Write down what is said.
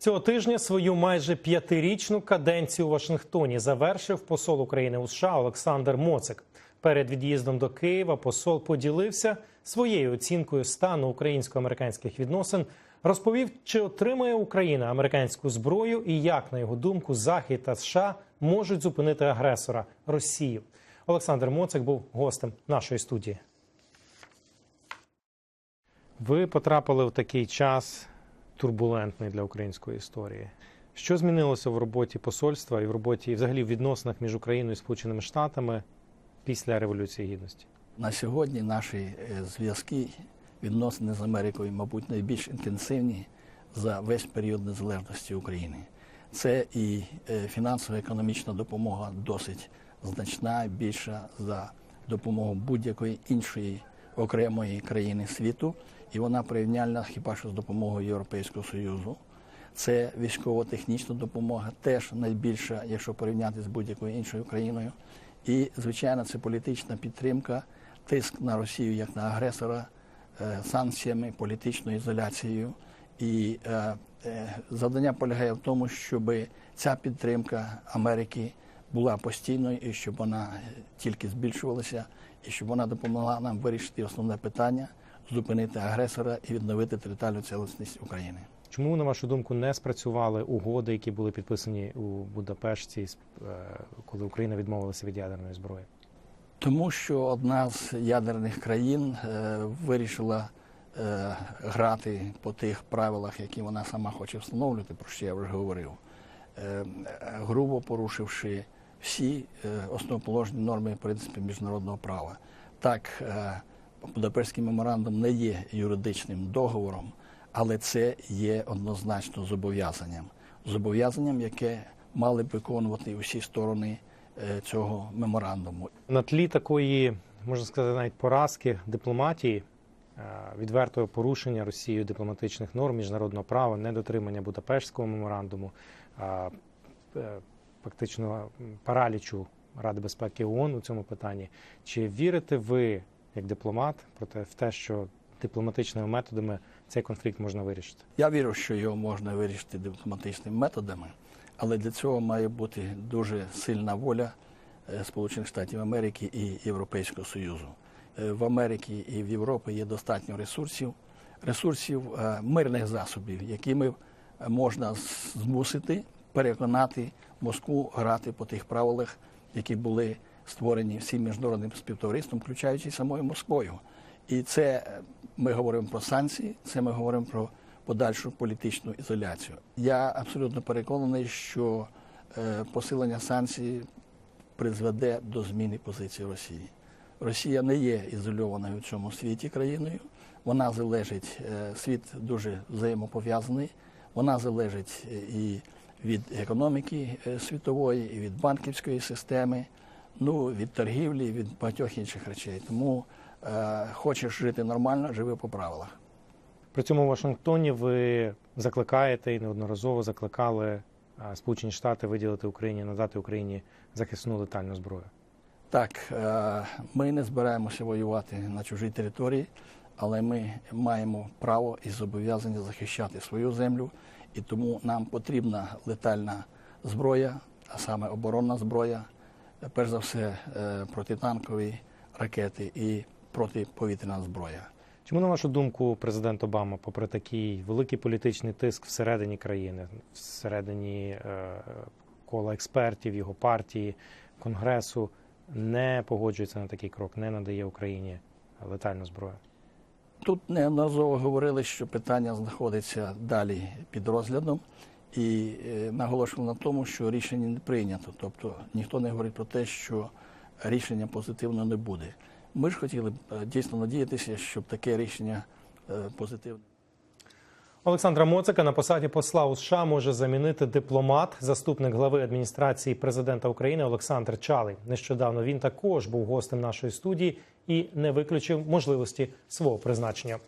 Цього тижня свою майже п'ятирічну каденцію у Вашингтоні завершив посол України у США Олександр Моцик. Перед від'їздом до Києва посол поділився своєю оцінкою стану українсько-американських відносин, розповів, чи отримає Україна американську зброю і як, на його думку, Захід та США можуть зупинити агресора Росію. Олександр Моцик був гостем нашої студії. Ви потрапили в такий час турбулентний для української історії. Що змінилося в роботі посольства і в роботі, і взагалі в відносинах між Україною і Сполученими Штатами після Революції Гідності? На сьогодні наші е, зв'язки, відносини з Америкою, мабуть, найбільш інтенсивні за весь період незалежності України. Це і е, фінансово-економічна допомога досить значна, більша за допомогу будь-якої іншої окремої країни світу, і вона порівняльна хіба що з допомогою Європейського Союзу. Це військово-технічна допомога, теж найбільша, якщо порівняти з будь-якою іншою країною. І, звичайно, це політична підтримка, тиск на Росію як на агресора, е, санкціями, політичною ізоляцією. І е, е, завдання полягає в тому, щоб ця підтримка Америки була постійною і щоб вона тільки збільшувалася, і щоб вона допомогла нам вирішити основне питання зупинити агресора і відновити територіальну цілісність України. Чому, на вашу думку, не спрацювали угоди, які були підписані у Будапешті, е, коли Україна відмовилася від ядерної зброї? Тому що одна з ядерних країн е, вирішила е, грати по тих правилах, які вона сама хоче встановлювати, про що я вже говорив, е, грубо порушивши всі е, основоположні норми і принципи міжнародного права. Так, е, Будапештський меморандум не є юридичним договором, але це є однозначно зобов'язанням. Зобов'язанням, яке мали б виконувати усі сторони е, цього меморандуму. На тлі такої, можна сказати, навіть поразки дипломатії, відвертого порушення Росією дипломатичних норм міжнародного права, недотримання Будапештського меморандуму, фактично паралічу Ради безпеки ООН у цьому питанні. Чи вірите ви, як дипломат, проте в те, що дипломатичними методами цей конфлікт можна вирішити? Я вірю, що його можна вирішити дипломатичними методами, але для цього має бути дуже сильна воля е, Сполучених Штатів Америки і Європейського Союзу. Е, В Америці і в Європі є достатньо ресурсів, ресурсів е, мирних засобів, якими можна змусити переконати Москву грати по тих правилах, які були створені всім міжнародним співтовариством, включаючи самою Москвою. І це е, ми говоримо про санкції, це ми говоримо про подальшу політичну ізоляцію. Я абсолютно переконаний, що е, посилення санкцій призведе до зміни позиції Росії. Росія не є ізольованою в цьому світі країною. Вона залежить, е, світ дуже взаємопов'язаний. Вона залежить і від економіки е, світової, і від банківської системи, ну від торгівлі, від багатьох інших речей. Тому е, хочеш жити нормально, живи по правилах. При цьому в Вашингтоні ви закликаєте і неодноразово закликали Сполучені Штати виділити Україні, надати Україні захисну летальну зброю. Так, е, ми не збираємося воювати на чужій території, але ми маємо право і зобов'язання захищати свою землю, і тому нам потрібна летальна зброя, а саме оборонна зброя, перш за все е, протитанкові ракети і протиповітряна зброя. Чому, на вашу думку, президент Обама, попри такий великий політичний тиск всередині країни, всередині е, кола експертів, його партії, конгресу, не погоджується на такий крок, не надає Україні летальну зброю? Тут неодноразово говорили, що питання знаходиться далі під розглядом, і е, наголошували на тому, що рішення не прийнято. Тобто ніхто не говорить про те, що рішення позитивно не буде. Ми ж хотіли е, дійсно надіятися, щоб таке рішення е, позитивне. Олександра Моцика на посаді посла у США може замінити дипломат, заступник глави адміністрації президента України Олександр Чалий. Нещодавно він також був гостем нашої студії і не виключив можливості свого призначення.